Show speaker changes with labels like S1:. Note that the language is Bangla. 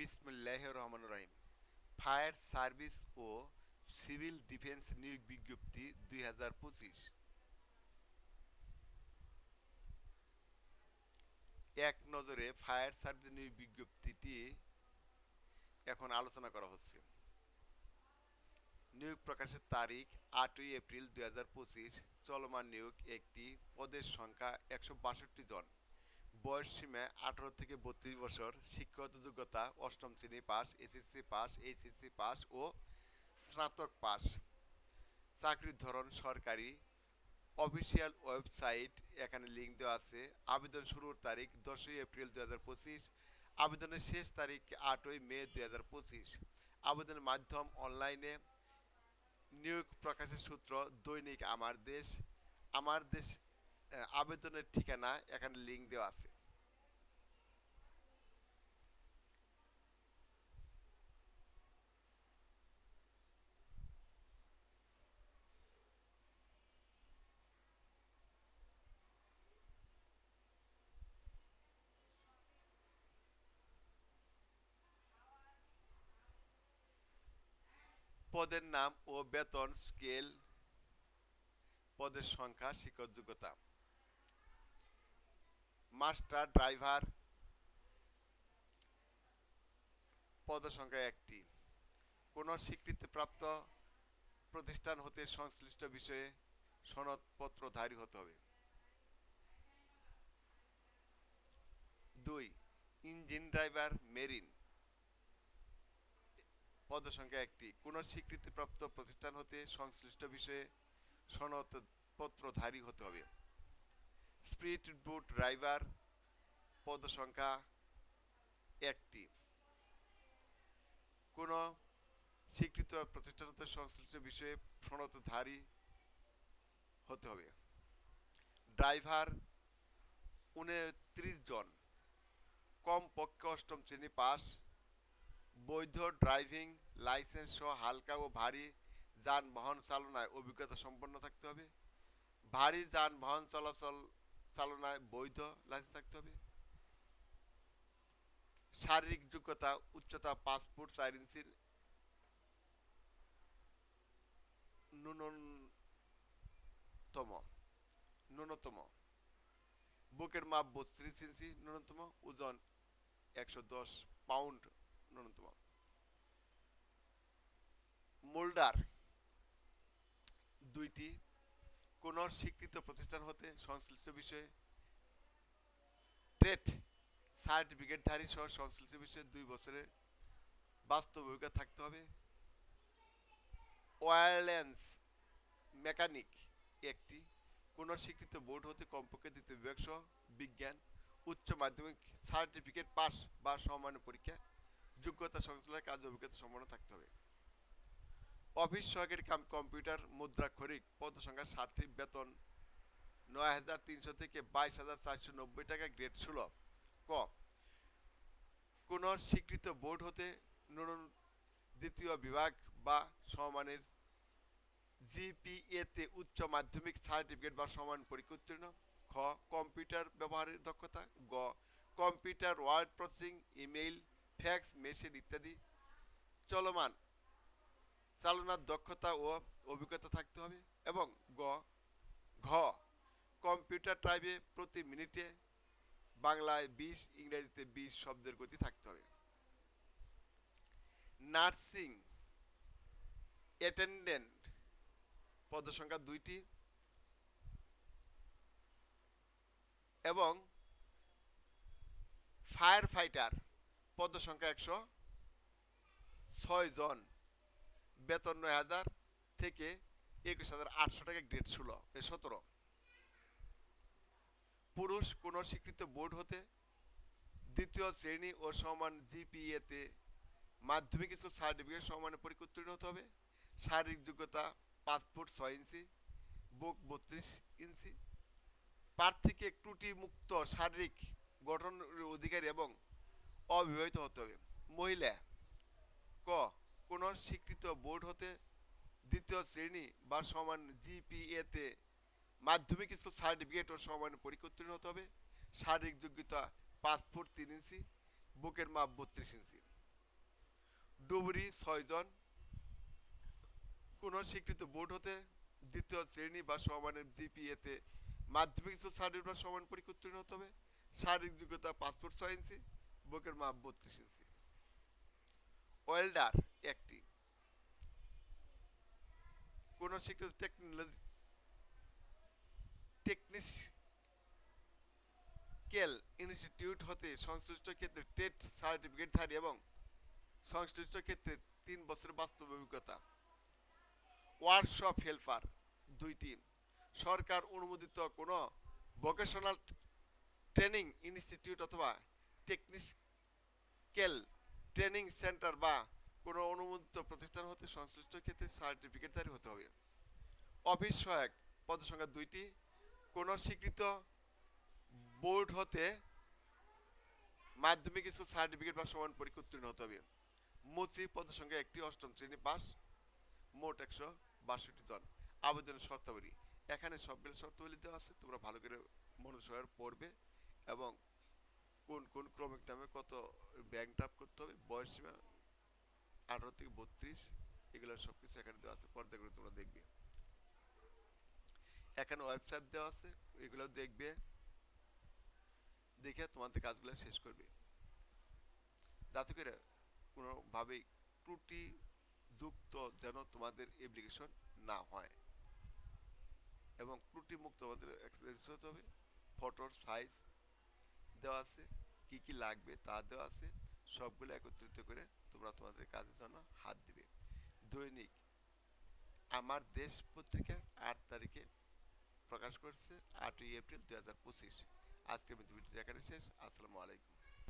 S1: বিসমুল্লাহ রহমান রহিম। ফায়ার সার্ভিস ও সিভিল ডিফেন্স নিয়োগ বিজ্ঞপ্তি দুই এক নজরে ফায়ার সার্ভিস নিয়োগ বিজ্ঞপ্তিটি এখন আলোচনা করা হচ্ছে। নিয়োগ প্রকাশের তারিখ আটই এপ্রিল দুই হাজার পঁচিশ। চলমান নিয়োগ একটি পদের সংখ্যা একশো বাষট্টি জন। বয়স সীমা আঠারো থেকে বত্রিশ বছর, শিক্ষাগত যোগ্যতা অষ্টম শ্রেণি pass, SSC pass, HSC pass ও স্নাতক পাস। চাকরির ধরন সরকারি, অফিসিয়াল ওয়েবসাইট, এখানে লিঙ্ক দেওয়া আছে। আবেদন শুরুর তারিখ দশই এপ্রিল দু হাজার পঁচিশ, আবেদনের শেষ তারিখ আটই মে দু হাজার পঁচিশ। আবেদনের মাধ্যম অনলাইনে নিয়োগ প্রকাশের সূত্র দৈনিক আমার দেশ আমার দেশ আবেদনের ঠিকানা, এখানে লিঙ্ক দেওয়া আছে। পদের নাম ও বেতন স্কেল পদের সংখ্যা, শিক্ষক যোগ্যতা। মাস্টার, ড্রাইভার পদ সংখ্যা একটি। কোন স্বীকৃতিপ্রাপ্ত প্রতিষ্ঠান হতে সংশ্লিষ্ট বিষয়ে সনদপত্র সনদপত্রধারী হতে হবে। দুই, ইঞ্জিন ড্রাইভার, মেরিন। পদ সংখ্যা একটি কোন স্বীকৃতিপ্রাপ্ত প্রতিষ্ঠান হতে সংশ্লিষ্ট বিষয়ে সনদপত্রধারী হতে হবে। স্পিড বুট ড্রাইভার পদ সংখ্যা একটি। কোন স্বীকৃত প্রতিষ্ঠান হতে সংশ্লিষ্ট বিষয়ে সনদধারী হতে হবে। ড্রাইভার উনত্রিশ জন। কমপক্ষে অষ্টম শ্রেণি পাস বৈধ ড্রাইভিং লাইসেন্স সহ হালকা ও ভারী যানবাহন চালনায় অভিজ্ঞতা সম্পন্ন থাকতে হবে। ভারী যানবাহন চলাচল, চালনায় বৈধ লাইসেন্স থাকতে হবে। শারীরিক যোগ্যতা, উচ্চতা পাঁচ ফুট চার ইঞ্চির ন্যূনতম ন্যূনতম। বুকের মাপ বত্রিশ ইঞ্চি, ন্যূনতম ওজন একশো দশ পাউন্ড। ন্যূনতম মোল্ডার দুইটি কোন স্বীকৃত প্রতিষ্ঠান হতে সংশ্লিষ্ট বিষয়ে ট্রেড সার্টিফিকেটধারী সহ সংশ্লিষ্ট বিষয়ে দুই থাকতে হবে ওয়ারলেন্স মেকানিক একটি কোন স্বীকৃত বোর্ড হতে কমপক্ষে দ্বিতীয় বিভাগ সহ বিজ্ঞান উচ্চ মাধ্যমিক সার্টিফিকেট পাস বা সমমানের পরীক্ষা যোগ্যতা সংশ্লিষ্ট কাজ অভিজ্ঞতা সম্পন্ন থাকতে হবে। অফিস সহকারী কাম কম্পিউটার মুদ্রাক্ষরিক পদ সংখ্যা সাতটি বেতন নয় হাজার তিনশো থেকে বাইশ হাজার চারশো নব্বই টাকা গ্রেড সুলভ। ক কোন স্বীকৃত বোর্ড হতে ন্যূন দ্বিতীয় বিভাগ বা সমমানের জিপিএতে উচ্চ মাধ্যমিক সার্টিফিকেট বা সমান পরীক্ষা উত্তীর্ণ। খ, কম্পিউটার ব্যবহারের দক্ষতা। গ, computer word processing, email fax machine ইত্যাদি চলমান। চালনার দক্ষতা ও অভিজ্ঞতা থাকতে হবে এবং গ, ঘ, কম্পিউটার টাইপে প্রতি মিনিটে বাংলায় বিশ, ইংরেজিতে বিশ শব্দের গতি থাকতে হবে। নার্সিং অ্যাটেন্ডেন্ট পদসংখ্যা দুইটি এবং ফায়ার ফাইটার পদসংখ্যা একশো ছয় জন, বেতন নয় হাজার থেকে একুশ হাজার আটশো টাকা গ্রেড ষোলো সতেরো। পুরুষ কোন স্বীকৃত বোর্ড হতে দ্বিতীয় শ্রেণি ও সমান জিপিএতে মাধ্যমিক স্কুল সার্টিফিকেট সমানে পরীক্ষা উত্তীর্ণ হতে হবে। শারীরিক যোগ্যতা পাঁচ ফুট ছয় ইঞ্চি, বুক বত্রিশ ইঞ্চি। প্রার্থীকে ত্রুটি মুক্ত শারীরিক গঠনের অধিকারী এবং অবিবাহিত হতে হবে। মহিলা, ক, কোন স্বীকৃত বোর্ড হতে দ্বিতীয় শ্রেণি বা সমান জিপিএতে মাধ্যমিক স্কুল সার্টিফিকেট ও সমান পরীক্ষা উত্তীর্ণ হতে হবে। শারীরিক যোগ্যতা ফুট তিন ইঞ্চি, বুকের মাপ বত্রিশ ইঞ্চি। ডুবুরি ছয়জন কোন স্বীকৃত বোর্ড হতে দ্বিতীয় শ্রেণি বা সমানের জিপিএতে মাধ্যমিক স্তর সার্টিফিকেট সমান পরীক্ষা উত্তীর্ণ হতে হবে। শারীরিক যোগ্যতা পাসপোর্ট ছয় ইঞ্চি বুকের মাপ বত্রিশ ইঞ্চি। ওয়েল্ডার একটি। কোন স্বীকৃত টেকনোলজি টেকনিক্যাল ইনস্টিটিউট হতে সংশ্লিষ্ট ক্ষেত্রে টেট সার্টিফিকেটধারী এবং সংশ্লিষ্ট ক্ষেত্রে তিন বছরের বাস্তব অভিজ্ঞতা। ওয়ার্কশপ হেল্পার দুইটি। সরকার অনুমোদিত কোনো ভোকেশনাল ট্রেনিং ইনস্টিটিউট অথবা টেকনিক্যাল ট্রেনিং সেন্টার বা কোনো অনুমোদিত প্রতিষ্ঠান হতে সংশ্লিষ্ট ক্ষেত্রে সার্টিফিকেটধারী হতে হবে। অফিস সহায়ক পদসংখ্যা দুইটি। কোনো স্বীকৃত বোর্ড হতে মাধ্যমিক স্কুল সার্টিফিকেট বা সমান পরীক্ষা উত্তীর্ণ হতে হবে। মুচি পদসংখ্যা একটি, অষ্টম শ্রেণি পাস, মোট একশো বাষট্টি জন। আবেদনের শর্তাবলী। এখানে সবগুলো শর্তাবলী দেওয়া আছে। তোমরা ভালো করে মনোসহায় পড়বে এবং কোন কোন ক্রমিক নামে কত ব্যাংক ড্রাফট করতে হবে? বয়স সীমা আঠারো থেকে বত্রিশ, এগুলো সব কিছু এখানে দেওয়া আছে পর্যায়গুলো তোমরা দেখবে। এখানে ওয়েবসাইট দেওয়া আছে এগুলো দেখবে। দেখে তোমাদের কাজগুলো শেষ করবে। যাতে করে কোনোভাবেই ত্রুটি যুক্ত যেন তোমাদের অ্যাপ্লিকেশন না হয়। এবং ত্রুটি মুক্ত আমাদের হতে হবে। ফটোর সাইজ দেওয়া আছে। কি কি লাগবে তা দেওয়া আছে, সবগুলো একত্রিত করে তোমরা তোমাদের কাজের জন্য হাত দিবে। দৈনিক, আমার দেশ পত্রিকা আট তারিখে প্রকাশ করছে, আটই এপ্রিল দু হাজার পঁচিশ। আজকের শেষ। আসসালামু আলাইকুম।